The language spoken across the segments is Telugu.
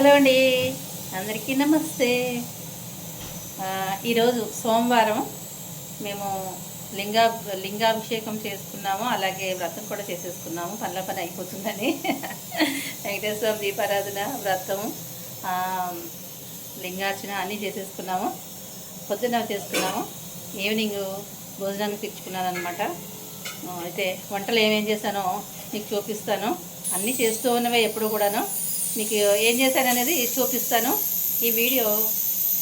హలో అండి. అందరికీ నమస్తే. ఈరోజు సోమవారం మేము లింగా లింగాభిషేకం చేసుకున్నాము అలాగే వ్రతం కూడా చేసేసుకున్నాము. పనుల పని అయిపోతుందని. వెంకటేశ్వర దీపారాధన వ్రతం లింగార్చన అన్నీ చేసేసుకున్నాము. పొద్దున్న చేసుకున్నాము ఈవినింగ్ భోజనానికి తెచ్చుకున్నాను అనమాట అయితే వంటలు ఏమేం చేశానో మీకు చూపిస్తాను. అన్నీ చేస్తూ ఉన్నవే ఎప్పుడు కూడాను. మీకు ఏం చేశాను అనేది చూపిస్తాను. ఈ వీడియో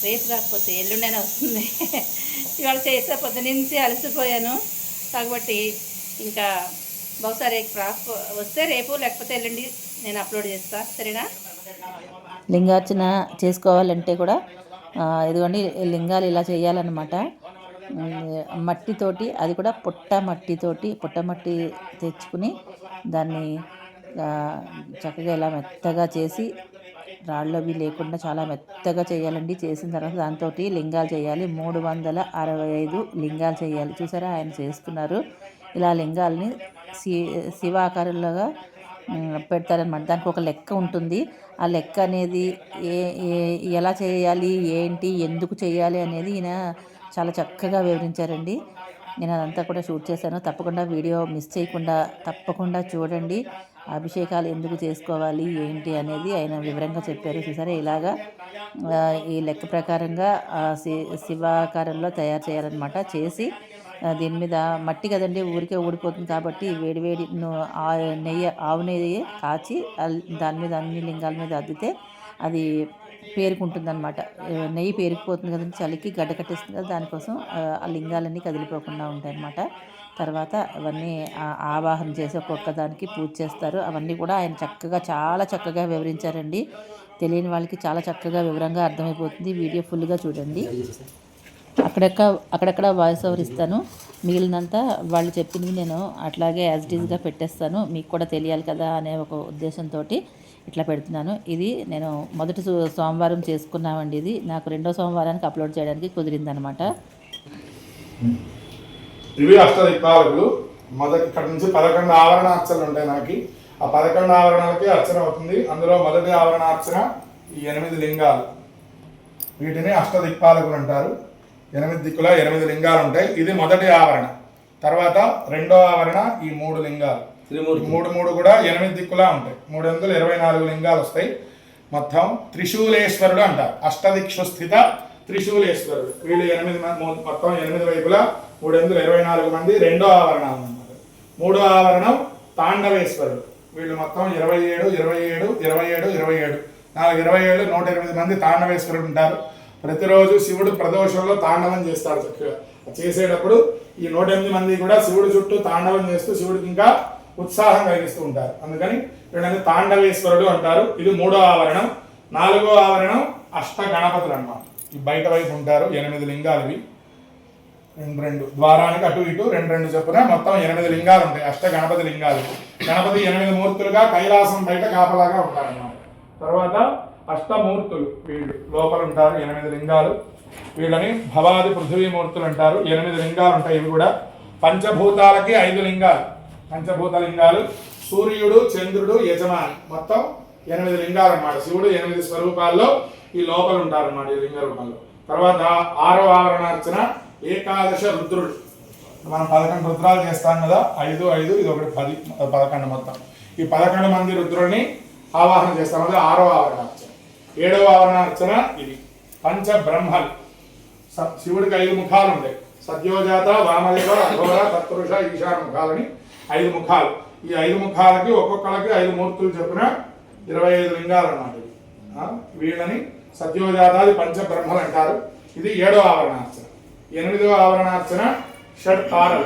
రేపు కాకపోతే ఎల్లుండైనా వస్తుంది. ఇవాళ చేసే పొద్దు నుంచి అలసిపోయాను. కాబట్టి ఇంకా బహుశా రేపు రాకపో వస్తే రేపు లేకపోతే ఎల్లుండి నేను అప్లోడ్ చేస్తా. సరేనా? లింగార్చన చేసుకోవాలంటే కూడా ఇదిగోండి లింగాలు ఇలా చేయాలన్నమాట. మట్టితోటి అది కూడా పుట్ట మట్టితోటి పుట్ట మట్టి తెచ్చుకుని దాన్ని చక్కగా ఇలా మెత్తగా చేసి రాళ్ళవి లేకుండా చాలా మెత్తగా చేయాలండి. చేసిన తర్వాత దాంతో లింగాలు చేయాలి. మూడు వందల అరవై ఐదు లింగాలు చేయాలి. చూసారా ఆయన చేస్తున్నారు. ఇలా లింగాల్ని శి శివాకారులుగా పెడతారనమాట దానికి ఒక లెక్క ఉంటుంది. ఆ లెక్క అనేది ఏ- ఎలా చేయాలి ఏంటి ఎందుకు చేయాలి అనేది ఈయన చాలా చక్కగా వివరించారండి. నేను అదంతా కూడా షూట్ చేశాను. తప్పకుండా వీడియో మిస్ చేయకుండా తప్పకుండా చూడండి. అభిషేకాలు ఎందుకు చేసుకోవాలి ఏంటి అనేది ఆయన వివరంగా చెప్పారు. చూసారా ఇలాగా ఈ లెక్క ప్రకారంగా శి శివాకారంలో తయారు చేయాలన్నమాట. చేసి దీని మీద మట్టి కదండి ఊరికే ఊడిపోతుంది కాబట్టి వేడి వేడి నెయ్యి ఆవు నెయ్యి కాచి దాని మీద అన్ని లింగాల మీద అద్దితే అది పేరుకుంటుంది అనమాట నెయ్యి పేరుకుపోతుంది కదండి చలికి గడ్డ కట్టేస్తుంది కదా దానికోసం ఆ, ఆ లింగాలన్నీ కదిలిపోకుండా ఉంటాయి అన్నమాట తర్వాత అవన్నీ ఆ- ఆవాహన చేసి ఒక్కొక్క దానికి పూజ చేస్తారు. అవన్నీ కూడా ఆయన చక్కగా చాలా చక్కగా వివరించారండి. తెలియని వాళ్ళకి చాలా చక్కగా వివరంగా అర్థమైపోతుంది. వీడియో ఫుల్గా చూడండి. అక్కడక్క అక్కడక్కడ వాయిస్ ఓవర్ ఇస్తాను. మిగిలినంతా వాళ్ళు చెప్పింది నేను అట్లాగే యాజ్ డీజ్గా పెట్టేస్తాను. మీకు కూడా తెలియాలి కదా అనే ఒక ఉద్దేశంతో ఇట్లా పెడుతున్నాను. ఇది నేను మొదటి సో- సోమవారం చేసుకున్నామండి ఇది. నాకు రెండో సోమవారానికి అప్లోడ్ చేయడానికి కుదిరిందనమాట. ఇవి అష్టదిక్పాలకులు మొదటి ఇక్కడ నుంచి పదకొండు ఆవరణ అర్చనలు ఉంటాయి మనకి ఆ పదకొండు ఆవరణలకి అర్చన అవుతుంది. అందులో మొదటి ఆవరణ అర్చన ఈ ఎనిమిది లింగాలు. వీటిని అష్టదిక్పాలకులు అంటారు. ఎనిమిది దిక్కుల ఎనిమిది లింగాలు ఉంటాయి. ఇది మొదటి ఆవరణ. తర్వాత రెండో ఆవరణ ఈ మూడు లింగాలు. మూడు మూడు కూడా ఎనిమిది దిక్కులా ఉంటాయి. మూడు వందల ఇరవై నాలుగు లింగాలు వస్తాయి. మొత్తం త్రిశూలేశ్వరుడు అంటారు. అష్టదిక్షు స్థిత త్రిశూలేశ్వరుడు. వీళ్ళు ఎనిమిది మొత్తం ఎనిమిది వైపులా మూడు వందల ఇరవై నాలుగు మంది రెండో ఆవరణం అన్నమాట మూడో ఆవరణం తాండవేశ్వరుడు వీళ్ళు మొత్తం ఇరవై ఏడు ఇరవై ఏడు ఇరవై ఏడు ఇరవై ఏడు. నాలుగు ఇరవై ఏడు నూట ఎనిమిది మంది తాండవేశ్వరుడు ఉంటారు. ప్రతిరోజు శివుడు ప్రదోషంలో తాండవం చేస్తారు చక్కగా. చేసేటప్పుడు ఈ నూట ఎనిమిది మంది కూడా శివుడు చుట్టూ తాండవం చేస్తూ శివుడికి ఇంకా ఉత్సాహం కలిగిస్తూ ఉంటారు. అందుకని వీళ్ళని తాండవేశ్వరుడు అంటారు. ఇది మూడో ఆవరణం. నాలుగో ఆవరణం అష్ట గణపతులు అన్నమాట. ఈ బయట వైపు ఉంటారు. ఎనిమిది లింగాలు ఇవి. రెండు రెండు. ద్వారానికి అటు ఇటు రెండు రెండు చొప్పున మొత్తం ఎనిమిది లింగాలు ఉంటాయి. అష్ట గణపతి లింగాలు. గణపతి ఎనిమిది మూర్తులుగా కైలాసం బయట కాపలాగా ఉంటారన్నమాట తర్వాత అష్టమూర్తులు వీళ్ళు. లోపల ఉంటారు ఎనిమిది లింగాలు. వీళ్ళని భవాది పృథ్వీమూర్తులు అంటారు. ఎనిమిది లింగాలు ఉంటాయి. ఇవి కూడా పంచభూతాలకి ఐదు లింగాలు. పంచభూత లింగాలు సూర్యుడు చంద్రుడు యజమాని. మొత్తం ఎనిమిది లింగాలు అన్నమాట. శివుడు ఎనిమిది స్వరూపాల్లో ఈ లోపల ఉంటారు అన్నమాట ఈ లింగ రూపంలో. తర్వాత ఆరో ఆవరణార్చన. ఏకాదశ రుద్రుడు. మనం పదకొండు రుద్రాలు చేస్తాం కదా ఐదు ఐదు ఇది ఒకటి పది పదకొండు మొత్తం. ఈ పదకొండు మంది రుద్రుడిని ఆవాహన చేస్తాం. అది ఆరో ఆవరణార్చన ఏడవ ఆవరణ అర్చన ఇది. పంచ బ్రహ్మలు. శివుడికి ఐదు ముఖాలు ఉంటాయి సత్యోజాత వామదేవ అఘోర తత్పురుష ఈశాన ముఖాలని ఐదు ముఖాలు. ఈ ఐదు ముఖాలకి ఒక్కొక్కరికి ఐదు మూర్తులు చెప్పిన ఇరవై ఐదు లింగాలు అన్నమాట వీళ్ళని సత్యోజాతాది పంచబ్రహ్మలు అంటారు. ఇది ఏడో ఆవరణార్చన ఎనిమిదవ ఆవరణార్చన షట్ ఆరల్.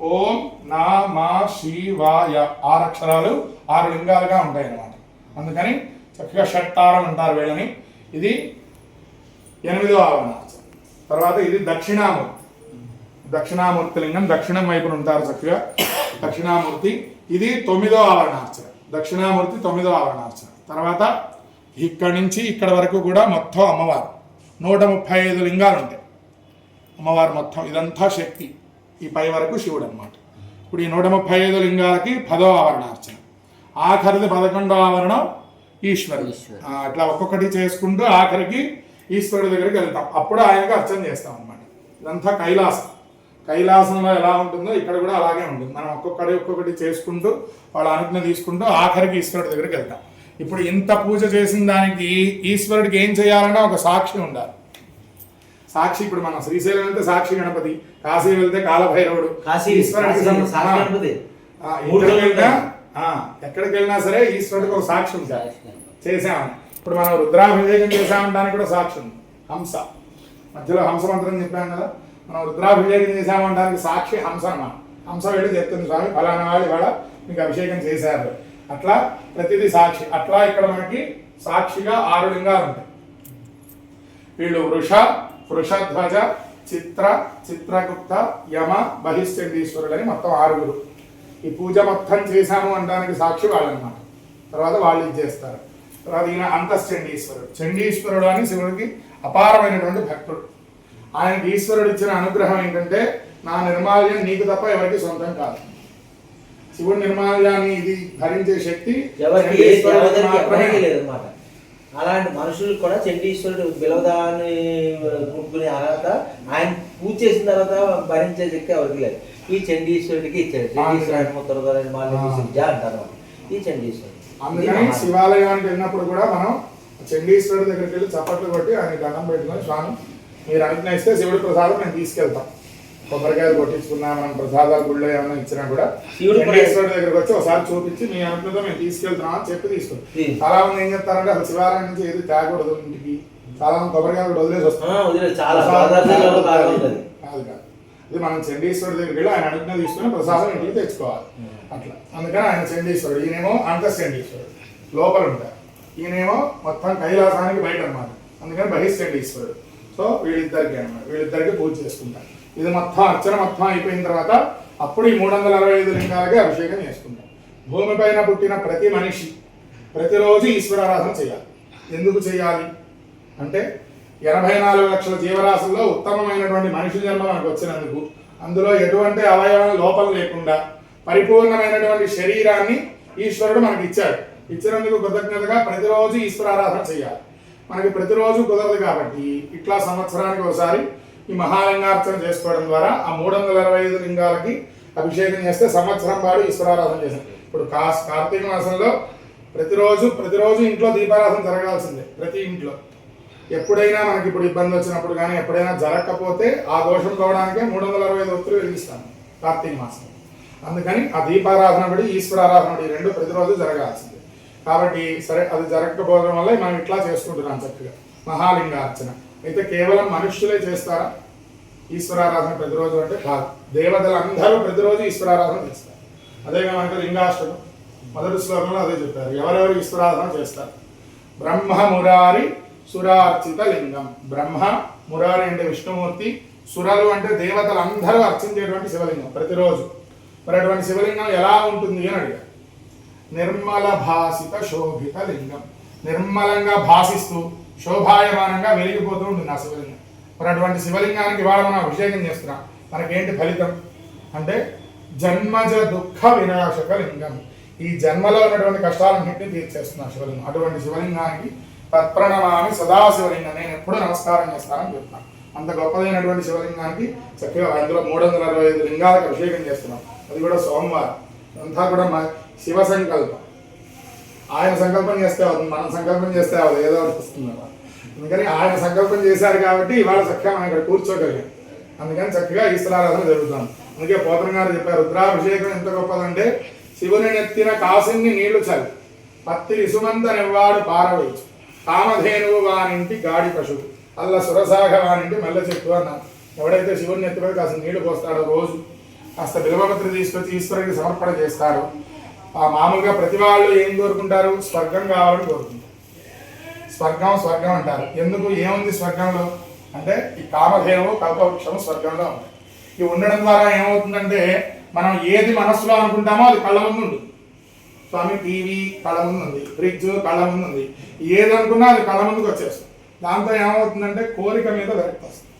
ఓం నా మా శివాయ. ఆరు అక్షరాలు ఆరు లింగాలుగా ఉంటాయి అన్నమాట అందుకని చక్కగా షట్టారం అంటారు వీళ్ళని. ఇది ఎనిమిదో ఆవరణార్చన. తర్వాత ఇది దక్షిణామూర్తి. దక్షిణామూర్తి లింగం దక్షిణం వైపున ఉంటారు చక్కగా. దక్షిణామూర్తి ఇది తొమ్మిదో ఆవరణార్చన. దక్షిణామూర్తి తొమ్మిదో ఆవరణార్చన. తర్వాత ఇక్కడి నుంచి ఇక్కడ వరకు కూడా మొత్తం అమ్మవారు. నూట ముప్పై ఐదు లింగాలు ఉంటాయి అమ్మవారు మొత్తం ఇదంతా శక్తి. ఈ పై వరకు శివుడు అనమాట ఇప్పుడు ఈ నూట ముప్పై ఐదు లింగాలకి పదో ఆవరణార్చన. ఆఖరిది పదకొండో ఆవరణం ఈశ్వరుడు. అట్లా ఒక్కొక్కటి చేసుకుంటూ ఆఖరికి ఈశ్వరుడి దగ్గరికి వెళ్తాం. అప్పుడు ఆయనకు అర్చన చేస్తాం అన్నమాట ఇదంతా కైలాసం. కైలాసంలో ఎలా ఉంటుందో ఇక్కడ కూడా అలాగే ఉంటుంది. మనం ఒక్కొక్కటి ఒక్కొక్కటి చేసుకుంటూ వాళ్ళ అనుజ్ఞ తీసుకుంటూ ఆఖరికి ఈశ్వరుడి దగ్గరికి వెళ్తాం. ఇప్పుడు ఇంత పూజ చేసిన దానికి ఈశ్వరుడికి ఏం చేయాలన్నా ఒక సాక్షి ఉండాలి. సాక్షి ఇప్పుడు మనం శ్రీశైలం వెళ్తే సాక్షి గణపతి కాశీ వెళ్తే కాలభైరవుడు ఈశ్వరుడికి ఎక్కడికి వెళ్ళినా సరే ఈశ్వరుడికి ఒక సాక్షి ఉంటుంది చేసామని ఇప్పుడు మనం రుద్రాభిషేకం చేసామంటానికి కూడా సాక్షి ఉంది. హంస. మధ్యలో హంస మంత్రం చెప్పాం కదా. మనం రుద్రాభిషేకం చేసామంటానికి సాక్షి హంస అన్నమాట హంస వెళ్ళి చెప్తుంది స్వామి ఫలానా వాళ్ళు ఇవాళ మీకు అభిషేకం చేశారు. అట్లా ప్రతిదీ సాక్షి. అట్లా ఇక్కడ మనకి సాక్షిగా ఆరు లింగాలు ఉంటాయి. వీళ్ళు వృష వృషధ్వజ చిత్ర చిత్రగుప్త యమ బహిశ్చండీశ్వరుడు అని మొత్తం ఆరుగురు. ఈ పూజ మొత్తం చేశాము అనడానికి సాక్షి వాళ్ళనమాట. తర్వాత వాళ్ళు ఇది చేస్తారు. తర్వాత ఈయన అంతశ్చండీశ్వరుడు. చండీశ్వరుడు అని శివుడికి అపారమైనటువంటి భక్తుడు. ఆయనకి ఈశ్వరుడు ఇచ్చిన అనుగ్రహం ఏంటంటే నా నిర్మాల్యం నీకు తప్ప ఎవరికి సొంతం కాదు. శివుడి నిర్మాల్యాన్ని ఇది భరించే శక్తి మాత్రమే. అలాంటి మనుషులకు కూడా చండీశ్వరుడు బిలవదాన్ని ముట్టుకునే అర్హత ఆయన పూజ చేసిన తర్వాత భరించే శక్తి ఎవరికి లేదు. ఈ చండీశ్వరుడికి ఇచ్చాడు. చండీశ్వరుడు మాల్యం అంటారు ఈ చండీశ్వరుడు అందుకని శివాలయానికి వెళ్ళినప్పుడు కూడా మనం చండీశ్వరుడి దగ్గరికి వెళ్ళి చప్పట్లు కొట్టి ఆయన దండం పెట్టుకొని స్వామి మీరు అనుజ్ఞ ఇస్తే శివుడి ప్రసాదం మేము తీసుకెళ్తాం కొబ్బరికాయలు కొట్టించుకున్నా మనం ప్రసాదాలు గుళ్ళో ఏమైనా ఇచ్చినా కూడా. చండీశ్వరుడి దగ్గరికి వచ్చి ఒకసారి చూపించి మీ అనుజ్ఞతో మేము తీసుకెళ్తున్నాం అని చెప్పి తీసుకుంటాం ఉం. చాలా మంది ఏం చెప్తారంటే అసలు శివాలయం నుంచి ఏది తేకూడదు ఇంటికి. చాలా మంది కొబ్బరికాయలు కూడా వదిలేసి బాగా కాదు కాదు. ఇది మనం చండీశ్వరుడి దగ్గరికి వెళ్ళి ఆయన అనుజ్ఞ తీసుకుని ప్రసాదం ఇంటికి తెచ్చుకోవాలి. అట్లా. అందుకని ఆయన చండీశ్వరుడు. ఈయనేమో అంత చండీశ్వరుడు లోపల ఉంటారు ఈయనేమో మొత్తం కైలాసానికి బయట అన్నమాట అందుకని బహిశ్చండీశ్వరుడు. సో వీళ్ళిద్దరికి అన్నమాట. వీళ్ళిద్దరికి పూజ చేసుకుంటారు. ఇది మొత్తం అర్చన మొత్తం అయిపోయిన తర్వాత అప్పుడు ఈ మూడు వందల అరవై ఐదు లింగాలకే అభిషేకం చేసుకుంటాం. భూమిపైన పుట్టిన ప్రతి మనిషి ప్రతిరోజు ఈశ్వరారాధన చేయాలి. ఎందుకు చేయాలి? అంటే ఎనభై నాలుగు లక్షల జీవరాశుల్లో ఉత్తమమైనటువంటి మనిషి జన్మ మనకు వచ్చినందుకు అందులో ఎటువంటి అవయవం లోపం లేకుండా పరిపూర్ణమైనటువంటి శరీరాన్ని ఈశ్వరుడు మనకి ఇచ్చాడు ఇచ్చినందుకు కృతజ్ఞతగా ప్రతిరోజు ఈశ్వరారాధన చేయాలి. మనకి ప్రతిరోజు కుదరదు కాబట్టి ఇట్లా సంవత్సరానికి ఒకసారి ఈ మహాలింగార్చన చేసుకోవడం ద్వారా ఆ మూడు వందల అరవై ఐదు లింగాలకి అభిషేకం చేస్తే సంవత్సరం పాటు ఈశ్వరారాధన చేశాం. ఇప్పుడు కాస్ కార్తీక మాసంలో ప్రతిరోజు ప్రతిరోజు ఇంట్లో దీపారాధన జరగాల్సిందే ప్రతి ఇంట్లో. ఎప్పుడైనా మనకి ఇప్పుడు ఇబ్బంది వచ్చినప్పుడు కానీ ఎప్పుడైనా జరగకపోతే ఆ దోషం పోవడానికే మూడు వందల అరవై ఐదు ఒత్తులు వెలిగిస్తాను కార్తీక మాసం. అందుకని ఆ దీపారాధన బడి ఈశ్వరారాధన బడి రెండు ప్రతిరోజు జరగాల్సిందే. కాబట్టి సరే అది జరగకపోవడం వల్ల మనం ఇట్లా చేసుకుంటున్నాం చక్కగా. మహాలింగార్చన. అయితే కేవలం మనుష్యులే చేస్తారా? ఈశ్వరారాధన ప్రతిరోజు అంటే కాదు. దేవతలు అందరూ ప్రతిరోజు ఈశ్వరారాధన చేస్తారు. అదేగా మనకు లింగాష్టకం. మొదటి శ్లోకంలో అదే చెప్పారు. ఎవరెవరు ఈశ్వరారాధన చేస్తారు? బ్రహ్మ మురారి సురార్చిత లింగం. బ్రహ్మ మురారి అంటే విష్ణుమూర్తి. సురలు అంటే దేవతలు అందరూ అర్చించేటువంటి శివలింగం ప్రతిరోజు. మరి అటువంటి శివలింగం ఎలా ఉంటుంది అని అడిగారు. నిర్మల భాసిత శోభిత లింగం. నిర్మలంగా భాసిస్తూ శోభాయమానంగా వెలిగిపోతూ ఉంటుంది ఆ శివలింగం. మరి అటువంటి శివలింగానికి ఇవాళ మనం అభిషేకం చేస్తున్నాం. మనకేంటి ఫలితం? అంటే జన్మజ దుఃఖ వినాశక లింగం. ఈ జన్మలో ఉన్నటువంటి కష్టాలన్నింటినీ తీర్చేస్తున్నా శివలింగం. అటువంటి శివలింగానికి తత్ప్రణమామి సదాశివలింగం నేను ఎప్పుడు నమస్కారం చేస్తానని చెప్తున్నాను అంత గొప్పదైనటువంటి శివలింగానికి చక్కగా అందులో మూడు వందల అరవై ఐదు లింగాలకు అభిషేకం చేస్తున్నాం. అది కూడా సోమవారం. అంతా కూడా మా శివ సంకల్పం. ఆయన సంకల్పం చేస్తే అవుతుంది మనం సంకల్పం చేస్తే అవుతుంది ఏదో ఒకటి వస్తుంది అందుకని ఆయన సంకల్పం చేశారు కాబట్టి ఇవాళ చక్కగా మనం ఇక్కడ కూర్చోగలిగాం అందుకని చక్కగా ఈశ్వరారాధన జరుగుతాం అందుకే పోతన గారు చెప్పారు రుద్రాభిషేకం ఎంత గొప్పదంటే శివుని నెత్తిన కాసిన్ని నీళ్ళు చల్లి పత్తి ఇసుమంత నెవ్వాడు పారవేయచ్చు కామధేనువు వానింటి గాడి పశువు అల్ల సురసాగ వానింటి మల్లె చెట్టు అన్నారు. ఎవడైతే శివుని నెత్తిపై కాస్త నీళ్ళు పోస్తాడో రోజు కాస్త బిల్వపత్రి తీసుకొచ్చి ఈశ్వరుడికి సమర్పణ చేస్తారో ఆ మామూలుగా ప్రతి వాళ్ళు ఏం కోరుకుంటారు? స్వర్గం కావాలని కోరుకుంటారు. స్వర్గం స్వర్గం అంటారు. ఎందుకు? ఏముంది స్వర్గంలో? అంటే ఈ కామధేనువు కల్పవృక్షము స్వర్గంలో ఉంటాయి. ఇవి ఉండడం ద్వారా ఏమవుతుందంటే మనం ఏది మనస్సులో అనుకుంటామో అది కళ్ళ ముందు ఉంది స్వామి టీవీ కళ్ళ ముందు ఉంది ఫ్రిడ్జ్ కళ్ళ ముందు ఉంది. ఏది అనుకున్నా అది కళ్ళ ముందుకు వచ్చేస్తుంది. దాంతో ఏమవుతుందంటే కోరిక మీద విరక్తి వస్తుంది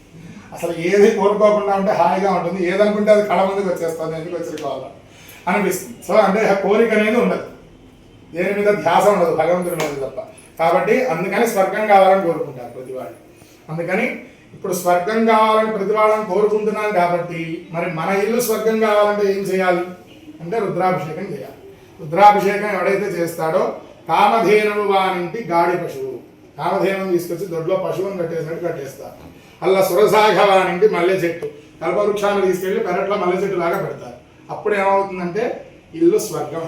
అసలు ఏది కోరుకోకుండా ఉంటే హాయిగా ఉంటుంది. ఏదనుకుంటే అది కళ్ళ ముందుకు వచ్చేస్తుంది. ఎందుకు వచ్చి కావాలి అనిపిస్తుంది. సో అంటే కోరిక అనేది ఉండదు. దేని మీద ధ్యాస ఉండదు భగవంతుడి మీద తప్ప. కాబట్టి అందుకని స్వర్గం కావాలని కోరుకుంటారు ప్రతి వాళ్ళు. అందుకని ఇప్పుడు స్వర్గం కావాలని ప్రతి వాళ్ళని కోరుకుంటున్నాం కాబట్టి మరి మన ఇల్లు స్వర్గం కావాలంటే ఏం చేయాలి? అంటే రుద్రాభిషేకం చేయాలి. రుద్రాభిషేకం ఎవడైతే చేస్తాడో కామధేనువు వానింటి గాడి పశువు. కామధేనువు తీసుకొచ్చి దొడ్లో పశువుని కట్టేసినట్టు కట్టేస్తారు. అలా సురసాగ వానింటి మల్లె చెట్టు. కల్పవృక్షాన్ని తీసుకెళ్ళి పెరట్లో మల్లె చెట్టు లాగా పెడతారు. అప్పుడు ఏమవుతుందంటే ఇల్లు స్వర్గం.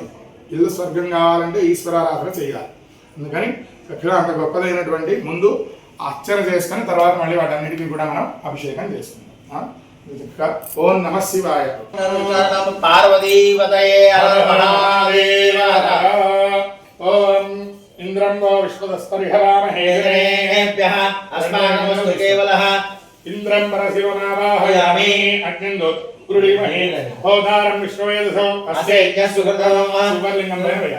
ఇల్లు స్వర్గం కావాలంటే ఈశ్వరారాధన చేయాలి. అందుకని చక్కగా అంత గొప్పదైనటువంటి ముందు అర్చన చేసుకొని తర్వాత మళ్ళీ వాటన్నిటికీ కూడా మనం అభిషేకం చేసుకుందాం. ఓం నమ శివాయ. ఓం ఇంద్రం వో విశ్వదస్పరిహరామహే హేరేభ్యః అస్మాకమస్తు కేవలః. ఇంద్రం అగ్నిం गुरुडीमहे होदारं विष्णुवेदसौ अस्य सुवर्लिङ्गं नमय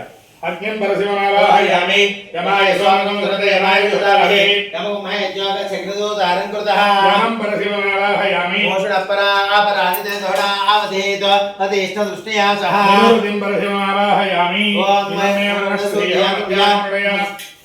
अग्निं परसिमनावाहयामि यमाय स्वागतं कृते। यमाय कृतारभे नमो महे ज्ञागच्छग्रदो दारं कृतः। यमं परसिमनावाहयामि मोषणपरा अपराजिते दोडा आवधेत। अतिष्ठदृष्ट्या सह। निर्दिं परसिमनावाहयामि ॐ महे मनस्तुयामि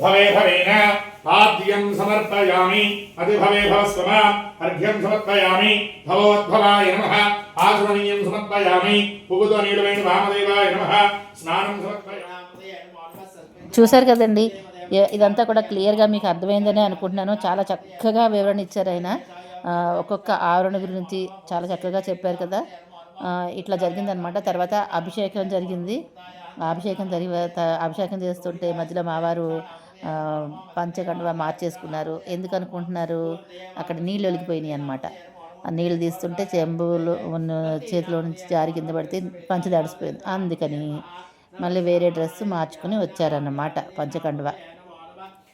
భవే భవేన ఆద్యం సమర్పయామి అతి భవే భవస్వమ అర్ఘ్యం సమర్పయామి భవోద్భవాయ నమ ఆచమనీయం సమర్పయామి పుగుతో నీడమైన వామదేవాయ నమ స్నానం సమర్పయామి చూశారు కదండి. ఇదంతా కూడా క్లియర్గా మీకు అర్థమైందని అనుకుంటున్నాను. చాలా చక్కగా వివరణ ఇచ్చారు ఆయన. ఒక్కొక్క ఆవరణ గురించి చాలా చక్కగా చెప్పారు కదా. ఇట్లా జరిగిందనమాట తర్వాత అభిషేకం జరిగింది. అభిషేకం జరిగి అభిషేకం చేస్తుంటే మధ్యలో మావారు ఆ, మార్చేసుకున్నారు. ఎందుకు అనుకుంటున్నారు అక్కడ నీళ్ళు ఒలిగిపోయినాయి అనమాట ఆ నీళ్ళు తీస్తుంటే చెంబులో ఉన్న చేతిలో నుంచి జారి కింద పడితే పంచ తడిసిపోయింది అందుకని మళ్ళీ వేరే డ్రెస్ మార్చుకుని వచ్చారన్నమాట పంచకండువ.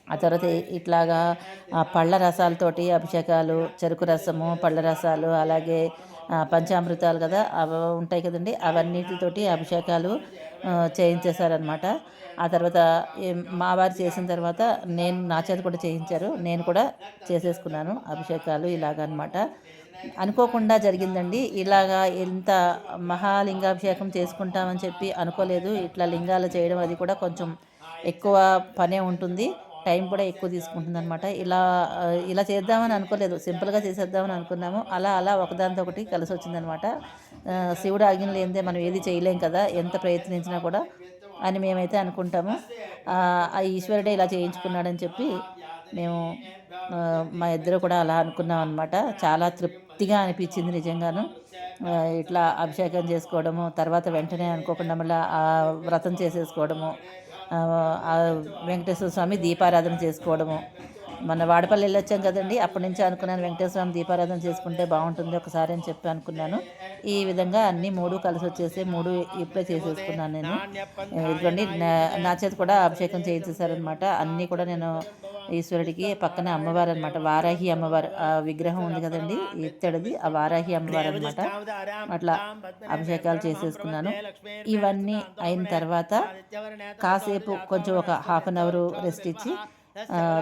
ఆ తర్వాత ఇట్లాగా పళ్ళ రసాలతోటి అభిషేకాలు చెరుకు రసము పళ్ళ రసాలు అలాగే పంచామృతాలు కదా అవి ఉంటాయి కదండి. అవన్నిటితోటి అభిషేకాలు చేయించేశారనమాట ఆ తర్వాత మా వారు చేసిన తర్వాత నేను నా చేత కూడా చేయించారు. నేను కూడా చేసేసుకున్నాను అభిషేకాలు ఇలాగనమాట అనుకోకుండా జరిగిందండి. ఇలాగా ఇంత మహాలింగాభిషేకం చేసుకుంటామని చెప్పి అనుకోలేదు. ఇట్లా లింగాలు చేయడం అది కూడా కొంచెం ఎక్కువ పనే ఉంటుంది. టైం కూడా ఎక్కువ తీసుకుంటుంది అనమాట ఇలా ఇలా చేద్దామని అనుకోలేదు. సింపుల్గా చేసేద్దామని అనుకున్నాము. అలా అలా ఒకదానితో ఒకటి కలిసి వచ్చిందనమాట శివుడు ఆజ్ఞ లేనిదే మనం ఏది చేయలేం కదా ఎంత ప్రయత్నించినా కూడా అని మేమైతే అనుకుంటాము. ఆ ఈశ్వరుడే ఇలా చేయించుకున్నాడని చెప్పి మేము మా ఇద్దరు కూడా అలా అనుకున్నాం అనమాట చాలా తృప్తిగా అనిపించింది నిజంగాను. ఇట్లా అభిషేకం చేసుకోవడము తర్వాత వెంటనే అనుకోకుండా మళ్ళీ ఆ వ్రతం చేసేసుకోవడము వెంకటేశ్వర స్వామి దీపారాధన చేసుకోవడము. మన వాడపల్లి వెళ్ళొచ్చాం కదండి అప్పటి నుంచి అనుకున్నాను వెంకటేశ్వర స్వామి దీపారాధన చేసుకుంటే బాగుంటుంది ఒకసారి అని చెప్పి అనుకున్నాను. ఈ విధంగా అన్ని మూడు కలిసి వచ్చేసి మూడు ఇప్పుడే చేసేసుకున్నాను నేను. ఇదిగోండి నా- చేతి కూడా అభిషేకం చేయించేశారనమాట అన్నీ కూడా నేను ఈశ్వరుడికి పక్కన అమ్మవారు అనమాట వారాహి అమ్మవారు. ఆ విగ్రహం ఉంది కదండి ఇత్తడిది. ఆ వారాహి అమ్మవారు అనమాట అట్లా అభిషేకాలు చేసేసుకున్నాను. ఇవన్నీ అయిన తర్వాత కాసేపు కొంచెం ఒక హాఫ్ అన్ అవర్ రెస్ట్ ఇచ్చి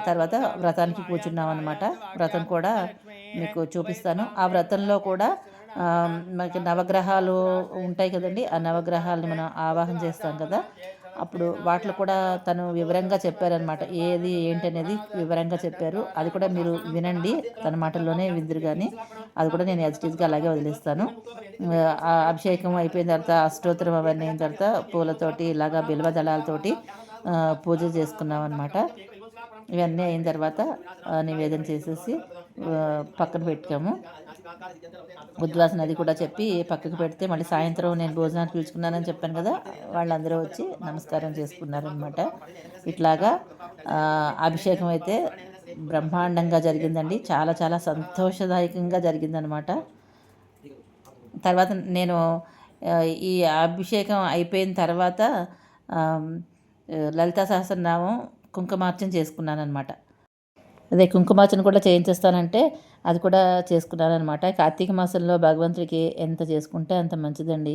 తర్వాత వ్రతానికి కూర్చున్నాం అనమాట వ్రతం కూడా మీకు చూపిస్తాను. ఆ వ్రతంలో కూడా మనకి నవగ్రహాలు ఉంటాయి కదండి ఆ నవగ్రహాలను మనం ఆవాహన చేస్తాం కదా. అప్పుడు వాటిలో కూడా తను వివరంగా చెప్పారనమాట ఏది ఏంటి అనేది వివరంగా చెప్పారు. అది కూడా మీరు వినండి. తన మాటల్లోనే విందురు కానీ అది కూడా నేను ఎస్టీజ్గా అలాగే వదిలేస్తాను. అభిషేకం అయిపోయిన తర్వాత అష్టోత్తరం అవన్నీ అయిన తర్వాత పూలతోటి ఇలాగా బిల్వ దళాలతోటి పూజ చేసుకున్నాం అనమాట ఇవన్నీ అయిన తర్వాత ఆ, నివేదన చేసేసి పక్కన పెట్టాము. ఉద్వాస నది కూడా చెప్పి పక్కకు పెడితే మళ్ళీ సాయంత్రం నేను భోజనానికి పిలుచుకున్నానని చెప్పాను కదా వాళ్ళందరూ వచ్చి నమస్కారం చేసుకున్నారనమాట ఇట్లాగా అభిషేకం అయితే బ్రహ్మాండంగా జరిగిందండి. చాలా చాలా సంతోషదాయకంగా జరిగిందనమాట తర్వాత నేను ఈ అభిషేకం అయిపోయిన తర్వాత లలితా సహస్రనామం కుంకుమార్చన చేసుకున్నాను అనమాట అదే కుంకుమార్చన కూడా చేయించేస్తానంటే అది కూడా చేసుకున్నాను అనమాట కార్తీక మాసంలో భగవంతుడికి ఎంత చేసుకుంటే అంత మంచిదండి.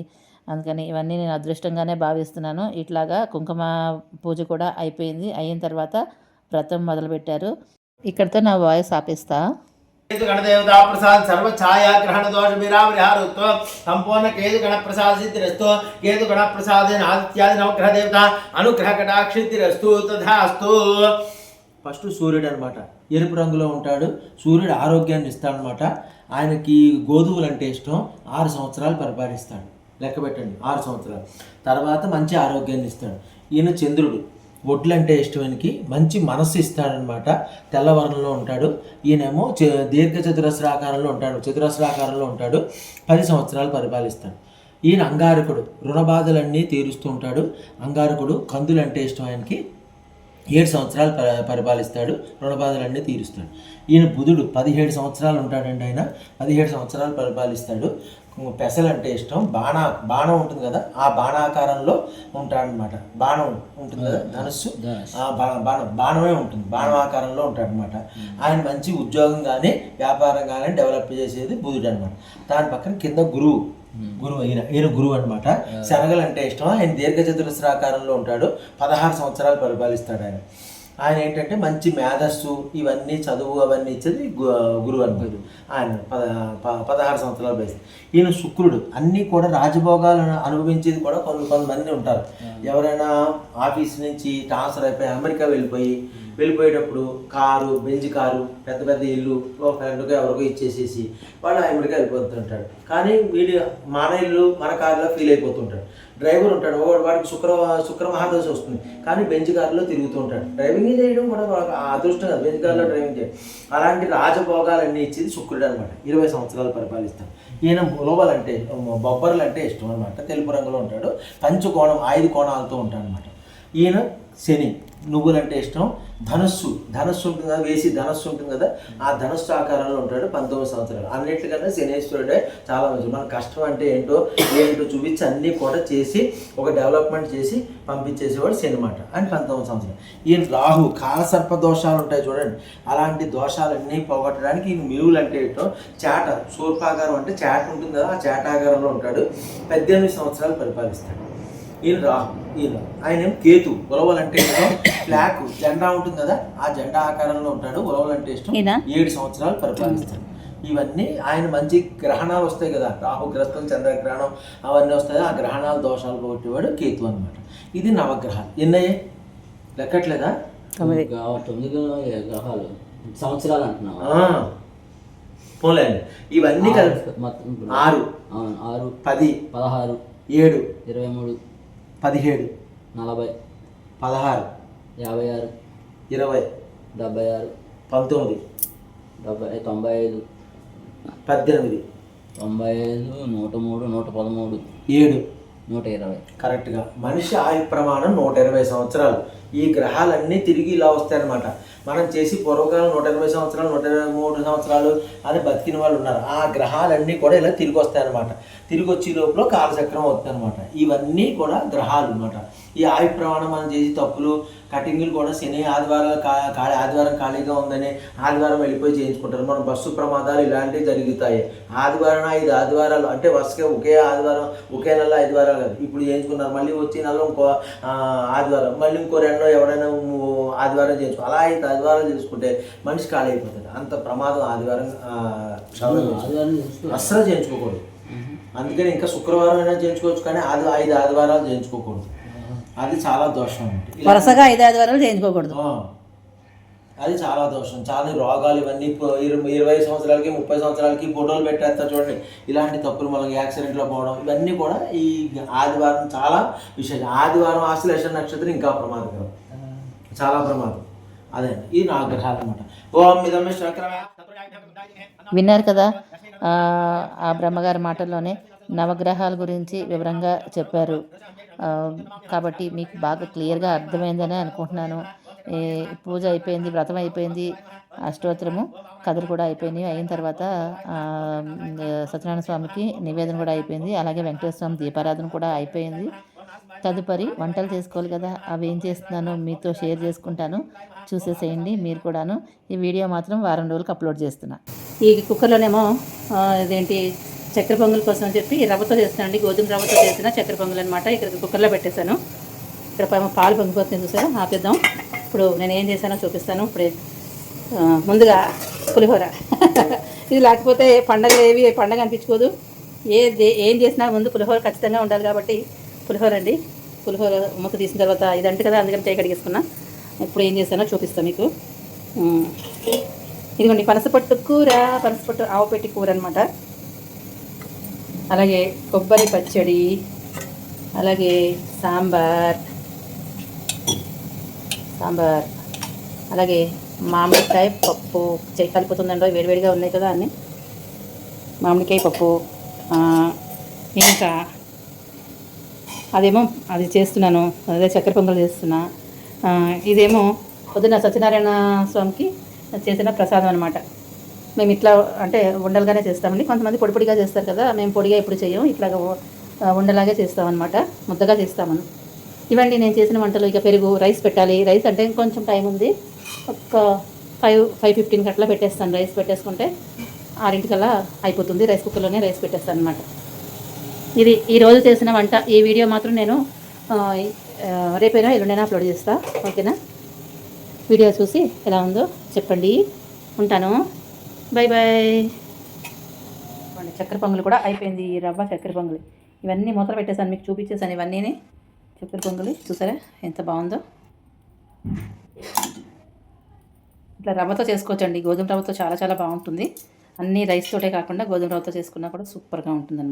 అందుకని ఇవన్నీ నేను అదృష్టంగానే భావిస్తున్నాను. ఇట్లాగా కుంకుమ పూజ కూడా అయిపోయింది. అయిన తర్వాత వ్రతం మొదలుపెట్టారు. ఇక్కడితో నా వాయిస్ ఆపేస్తా. కేతు గణదేవతా ప్రసాద్ సర్వ ఛాయాగ్రహణ దోష విరామరిహారుత్వం సంపూర్ణ కేతు గణ ప్రసాద సిద్ధిరస్తు కేతు గణ ప్రసాద ఆదిత్యాది నవగ్రహ దేవత అనుగ్రహ కటాక్షిద్ధిరస్తు తథాస్తు. ఫస్ట్ సూర్యుడు అనమాట ఎరుపు రంగులో ఉంటాడు. సూర్యుడు ఆరోగ్యాన్ని ఇస్తాడనమాట ఆయనకి గోధుమలు అంటే ఇష్టం. ఆరు సంవత్సరాలు పరిపాలిస్తాడు. లెక్క పెట్టండి. ఆరు సంవత్సరాలు. తర్వాత మంచి ఆరోగ్యాన్ని ఇస్తాడు. ఈయన చంద్రుడు. వడ్లు అంటే ఇష్టమైనకి మంచి మనస్సు ఇస్తాడనమాట తెల్లవర్ణంలో ఉంటాడు. ఈయనేమో చ- దీర్ఘ చతురస్రాకారంలో ఉంటాడు. చతురస్రాకారంలో ఉంటాడు. పది సంవత్సరాలు పరిపాలిస్తాడు. ఈయన అంగారకుడు. రుణ బాధలన్నీ తీరుస్తూ ఉంటాడు. అంగారకుడు కందులు అంటే ఇష్టం ఆయనకి. ఏడు సంవత్సరాలు ప- పరిపాలిస్తాడు రుణబాధలన్నీ తీరుస్తాడు. ఈయన బుధుడు పదిహేడు సంవత్సరాలు ఉంటాడండి ఆయన. పదిహేడు సంవత్సరాలు పరిపాలిస్తాడు. పెసలు అంటే ఇష్టం. బాణ బాణం ఉంటుంది కదా ఆ బాణాకారంలో ఉంటాడనమాట బాణం ఉంటుంది కదా ధనుస్సు. బాణం బాణమే ఉంటుంది. బాణం ఆకారంలో ఉంటాడనమాట ఆయన మంచి ఉద్యోగం కానీ వ్యాపారం కానీ డెవలప్ చేసేది బుధుడు అనమాట దాని పక్కన కింద గురువు. గురువు ఈయన ఈయన గురువు అనమాట శనగలు అంటే ఇష్టం ఆయన దీర్ఘచతురస్రాకారంలో ఉంటాడు. పదహారు సంవత్సరాలు పరిపాలిస్తాడు ఆయన. ఆయన ఏంటంటే మంచి మేధస్సు ఇవన్నీ చదువు అవన్నీ ఇచ్చేది గురువు అనమాట ఆయన పద పదహారు సంవత్సరాలు వయసు. ఈయన శుక్రుడు. అన్నీ కూడా రాజభోగాలను అనుభవించేది కూడా కొంత కొంతమంది ఉంటారు. ఎవరైనా ఆఫీస్ నుంచి ట్రాన్స్ఫర్ అయిపోయి అమెరికా వెళ్ళిపోయి వెళ్ళిపోయేటప్పుడు కారు బెంజ్ కారు పెద్ద పెద్ద ఇల్లు ఒక ఫ్రెండ్కి ఎవరికో ఇచ్చేసేసి వాడు ఆయనకి వెళ్ళిపోతుంటాడు. కానీ వీడి మన ఇల్లు మన కారులో ఫీల్ అయిపోతుంటాడు. డ్రైవర్ ఉంటాడు ఒక వాడికి శుక్ర శుక్ర మహాదశ వస్తుంది. కానీ బెంజ్ కారులో తిరుగుతూ ఉంటాడు. డ్రైవింగ్ చేయడం కూడా అదృష్టం కాదు. బెంజ్ కారులో డ్రైవింగ్ చేయడం. అలాంటి రాజభోగాలన్నీ ఇచ్చేది శుక్రుడు అనమాట ఇరవై సంవత్సరాలు పరిపాలిస్తాడు. ఈయన ఉలవలు అంటే బొబ్బర్లు అంటే ఇష్టం అనమాట తెలుపు రంగులో ఉంటాడు. పంచకోణం ఐదు కోణాలతో ఉంటాడు అనమాట ఈయన శని. నువ్వులంటే ఇష్టం. ధనస్సు ధనస్సు ఉంటుంది కదా వేసి ధనస్సు ఉంటుంది కదా ఆ ధనస్సు ఆకారంలో ఉంటాడు పంతొమ్మిది సంవత్సరాలు. అన్నిటికన్నా శనేశ్వరుడే చాలా మంచి మన కష్టం అంటే ఏంటో ఏంటో చూపించి అన్నీ కూడా చేసి ఒక డెవలప్మెంట్ చేసి పంపించేసేవాడు శని మాట. అని పంతొమ్మిది సంవత్సరాలు. ఈయన రాహు కాలసర్ప దోషాలు ఉంటాయి చూడండి. అలాంటి దోషాలన్నీ పోగొట్టడానికి ఈయన మిరువులు అంటే ఏంటో చేట సూర్పాకారం అంటే చేట ఉంటుంది కదా ఆ చేటాకారంలో ఉంటాడు. పద్దెనిమిది సంవత్సరాలు పరిపాలిస్తాడు. ఈయన రాహు ఈయన. ఆయన ఏం? కేతు. ఉలవలంటే ఇష్టం ఫ్లాగ్ జెండా ఉంటుంది కదా ఆ జెండా ఆకారంలో ఉంటాడు. ఉలవలంటే ఇష్టం? ఏడు సంవత్సరాలు పరిపాలిస్తాడు. ఇవన్నీ ఆయన మంచి గ్రహణాలు వస్తాయి కదా. రాహుగ్రస్తం చంద్రగ్రహణం అవన్నీ వస్తాయి. ఆ గ్రహణాలు దోషాలు పోగొట్టేవాడు కేతు అనమాట ఇది నవగ్రహాలు. ఎన్నయ్యే? లెక్కట్లేదా? తొమ్మిది. గ్రహాలు? సంవత్సరాలు అంటున్నావు. పోలేండి ఇవన్నీ కలిపి ఆరు. ఆరు. పది. పదహారు. ఏడు. ఇరవై మూడు. పదిహేడు. నలభై. పదహారు. యాభై ఆరు ఇరవై. డెబ్బై ఆరు పంతొమ్మిది. డెబ్బై తొంభై ఐదు పద్దెనిమిది. తొంభై ఐదు నూట మూడు నూట పదమూడు ఏడు. నూట ఇరవై. కరెక్ట్గా. మనిషి ఆయు ప్రమాణం నూట ఇరవై సంవత్సరాలు. ఈ గ్రహాలన్నీ తిరిగి ఇలా వస్తాయన్నమాట. మనం చేసి పూర్వకాలం నూట ఇరవై సంవత్సరాలు నూట ఇరవై మూడు సంవత్సరాలు అని బతికిన వాళ్ళు ఉన్నారు. ఆ గ్రహాలన్నీ కూడా ఇలా తిరిగి వస్తాయన్నమాట. తిరిగి వచ్చే లోపల కాలచక్రం అవుతుంది అనమాట ఇవన్నీ కూడా గ్రహాలు అన్నమాట. ఈ ఆయు ప్రమాణం మనం చేసి తప్పులు కటింగ్లు కూడా శని ఆదివారాలు కా ఖాళీ ఆదివారం ఖాళీగా ఉందని ఆదివారం వెళ్ళిపోయి చేయించుకుంటారు. మన బస్సు ప్రమాదాలు ఇలాంటివి జరుగుతాయి. ఆదివారం ఐదు ఆదివారాలు అంటే వరుసగా ఒకే ఆదివారం ఒకే నెల ఐదు వారాలు కాదు. ఇప్పుడు చేయించుకున్నారు. మళ్ళీ వచ్చే నెల ఇంకో ఆదివారం మళ్ళీ ఇంకో రెండో ఎవడైనా మూ- ఆదివారం చేయించుకో అలా ఐదు ఆదివారాలు చేసుకుంటే మనిషి ఖాళీ అయిపోతుంది అంత ప్రమాదం ఆదివారం. ఆదివారం అస్సలు చేయించుకోకూడదు. అందుకని ఇంకా శుక్రవారం అయినా చేయించుకోవచ్చు కానీ ఆది ఐదు ఆదివారాలు చేయించుకోకూడదు. అది చాలా దోషం వరుసగా ఐదు ఆదివారాలు చేయించుకోకూడదు. అది చాలా దోషం. చాలా రోగాలు ఇవన్నీ ఇరవై సంవత్సరాలకి ముప్పై సంవత్సరాలకి ఫోటోలు పెట్టేస్తా చూడండి. ఇలాంటి తప్పులు మనకి యాక్సిడెంట్లో పోవడం ఇవన్నీ కూడా ఈ ఆదివారం చాలా విశేషం. ఆదివారం ఆశ్లేష నక్షత్రం ఇంకా ప్రమాదకరం. చాలా ప్రమాదం. అదే ఇది నా గ్రహాలు అనమాట ఓం ఇదమ్మ విన్నారు కదా ఆ, బ్రహ్మగారి మాటల్లోనే నవగ్రహాల గురించి వివరంగా చెప్పారు. కాబట్టి మీకు బాగా క్లియర్గా అర్థమైందని అనుకుంటున్నాను. ఈ పూజ అయిపోయింది వ్రతం అయిపోయింది అష్టోత్తరము కథలు కూడా అయిపోయినాయి అయిన తర్వాత సత్యనారాయణ స్వామికి నివేదన కూడా అయిపోయింది. అలాగే వెంకటేశ్వర స్వామి దీపారాధన కూడా అయిపోయింది. తదుపరి వంటలు చేసుకోవాలి కదా అవి ఏం చేస్తున్నానో మీతో షేర్ చేసుకుంటాను. చూసేసేయండి మీరు కూడాను. ఈ వీడియో మాత్రం వారం రోజులకు అప్లోడ్ చేస్తున్నా. ఈ కుక్కర్లోనేమో ఇదేంటి చక్కెర పొంగల్ కోసం అని చెప్పి రవ్వతో చేస్తానండి గోధుమ రవ్వతో చేసిన చక్కెర పొంగల్ అనమాట ఇక్కడ కుక్కర్లో పెట్టేశాను. ఇక్కడ పాలు పొంగిపోతుంది చూసారా? ఆపేద్దాం. ఇప్పుడు నేను ఏం చేశానో చూపిస్తాను. ఇప్పుడే ముందుగా పులిహోర. ఇది లేకపోతే పండగ ఏవి పండగ అనిపించుకోదు. ఏ ఏం చేసినా ముందు పులిహోర ఖచ్చితంగా ఉండాలి కాబట్టి పులిహోర అండి. పులిహోర ముక్క తీసిన తర్వాత ఇది అంటే కదా అందుకని చేయి కడిగేసుకున్నా ఇప్పుడు ఏం చేశానో చూపిస్తాను మీకు. ఇదిగోండి పనసపట్టు కూర పనసపట్టు ఆవపెట్టి కూర అనమాట అలాగే కొబ్బరి పచ్చడి అలాగే సాంబార్ సాంబార్ అలాగే మామిడికాయ పప్పు చెయ్యి కలిపోతుందండో వేడివేడిగా ఉన్నాయి కదా అన్నీ. మామిడికాయ పప్పు ఇంకా అదేమో అది చేస్తున్నాను అదే చక్కెర పొంగల్ చేస్తున్నా. ఇదేమో పొద్దున్న సత్యనారాయణ స్వామికి చేసిన ప్రసాదం అనమాట మేము ఇట్లా అంటే ఉండలుగానే చేస్తామండి. కొంతమంది పొడి పొడిగా చేస్తారు కదా మేము పొడిగా ఎప్పుడు చేయం ఇట్లా ఉండలాగే చేస్తామన్నమాట. ముద్దగా చేస్తామను. ఇవండి నేను చేసిన వంటలు. ఇక పెరుగు రైస్ పెట్టాలి. రైస్ అంటే ఇంకొంచెం టైం ఉంది. ఒక ఫైవ్ ఫైవ్ ఫిఫ్టీన్కి అట్లా పెట్టేస్తాను. రైస్ పెట్టేసుకుంటే ఆరింటికల్లా అయిపోతుంది. రైస్ కుక్కర్లోనే రైస్ పెట్టేస్తాను అనమాట ఇది ఈరోజు చేసిన వంట. ఈ వీడియో మాత్రం నేను రేపైనా ఎల్లుండైనా అప్లోడ్ చేస్తాను ఓకేనా? వీడియో చూసి ఎలా ఉందో చెప్పండి. ఉంటాను. బాయ్ బాయ్ చక్కెర పొంగలి కూడా అయిపోయింది ఈ రవ్వ చక్కెర పొంగలి. ఇవన్నీ మూతలు పెట్టేసాను మీకు చూపించేసాను ఇవన్నీ చక్కెర పొంగలి చూసారా? ఎంత బాగుందో. ఇట్లా రవ్వతో చేసుకోవచ్చండి. గోధుమ రవ్వతో చాలా చాలా బాగుంటుంది. అన్ని రైస్ తోటే కాకుండా గోధుమ రవ్వతో చేసుకున్నా కూడా సూపర్గా ఉంటుంది